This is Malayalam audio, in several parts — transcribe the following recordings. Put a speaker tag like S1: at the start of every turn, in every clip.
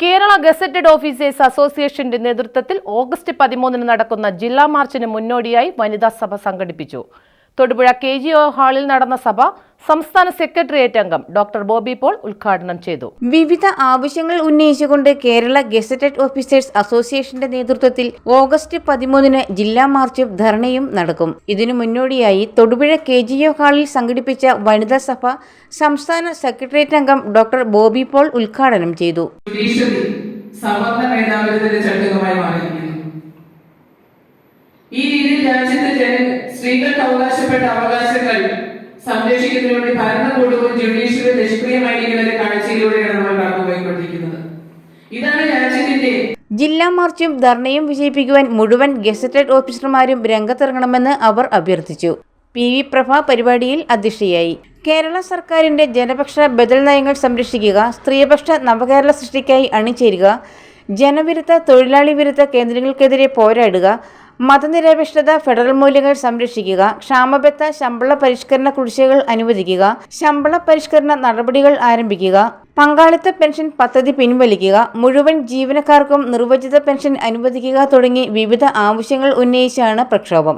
S1: കേരള ഗസറ്റഡ് ഓഫീസേഴ്സ് അസോസിയേഷന്റെ നേതൃത്വത്തിൽ ഓഗസ്റ്റ് പതിമൂന്നിന് നടക്കുന്ന ജില്ലാ മാർച്ചിന് മുന്നോടിയായി വനിതാ സഭ സംഘടിപ്പിച്ചു. തൊടുപുഴ കെ ജി ഒ ഹാളിൽ നടന്ന സഭ സംസ്ഥാന സെക്രട്ടേറിയറ്റ് അംഗം ഡോക്ടർ ബോബി പോൾ ഉദ്ഘാടനം ചെയ്തു.
S2: വിവിധ ആവശ്യങ്ങൾ ഉന്നയിച്ചുകൊണ്ട് കേരള ഗസറ്റഡ് ഓഫീസേഴ്സ് അസോസിയേഷന്റെ നേതൃത്വത്തിൽ ഓഗസ്റ്റ് പതിമൂന്നിന് ജില്ലാ മാർച്ചും ധർണയും നടക്കും. ഇതിനു മുന്നോടിയായി തൊടുപുഴ കെ ജി ഒ ഹാളിൽ സംഘടിപ്പിച്ച വനിതാ സഭ സംസ്ഥാന സെക്രട്ടേറിയറ്റ് അംഗം ഡോക്ടർ ബോബി പോൾ ഉദ്ഘാടനം ചെയ്തു.
S3: സവർണ മേധാവിത്വത്തിന്റെ ചട്ടുകമായി മാറിയിരിക്കുന്നു. സ്ത്രീകൾക്ക് അവകാശപ്പെട്ട അവകാശങ്ങൾ സംരക്ഷിക്കുന്നതിന് വേണ്ടി ഭരണകൂടവും ജുഡീഷ്യറി നിഷ്ക്രിയമായിരിക്കുന്ന കാഴ്ചയിലൂടെയാണ് നമ്മൾ കടന്നുപോയിക്കൊണ്ടിരിക്കുന്നത് ഇതാണ് രാജ്യത്തിന്റെ
S2: ജില്ലാ മാർച്ചും ധർണയും വിജയിപ്പിക്കുവാൻ മുഴുവൻ ഗസറ്റഡ് ഓഫീസർമാരും രംഗത്തിറങ്ങണമെന്ന് അവർ അഭ്യർത്ഥിച്ചു. പി വി പ്രഭ പരിപാടിയിൽ അധ്യക്ഷയായി. കേരള സർക്കാരിന്റെ ജനപക്ഷ ബദൽ നയങ്ങൾ സംരക്ഷിക്കുക സ്ത്രീപക്ഷ നവകേരള സൃഷ്ടിക്കായി അണിചേരുക ജനവിരുദ്ധ തൊഴിലാളി വിരുദ്ധ കേന്ദ്രങ്ങൾക്കെതിരെ പോരാടുക മതനിരപേക്ഷത ഫെഡറൽ മൂല്യങ്ങൾ സംരക്ഷിക്കുക ക്ഷാമബത്ത ശമ്പള പരിഷ്കരണ കുടിശ്ശികകൾ അനുവദിക്കുക ശമ്പള പരിഷ്കരണ നടപടികൾ ആരംഭിക്കുക പങ്കാളിത്ത പെൻഷൻ പദ്ധതി പിൻവലിക്കുക മുഴുവൻ ജീവനക്കാർക്കും നിർവചിത പെൻഷൻ അനുവദിക്കുക തുടങ്ങി വിവിധ ആവശ്യങ്ങൾ ഉന്നയിച്ചാണ് പ്രക്ഷോഭം.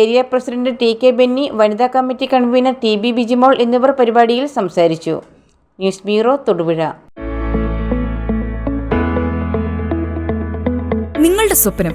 S2: Area president T K Benny വനിതാ committee convener T B Bijimol എന്നിവർ പരിപാടിയിൽ സംസാരിച്ചു. News bureau Thodupuzha.
S4: നിങ്ങളുടെ സ്വപ്നം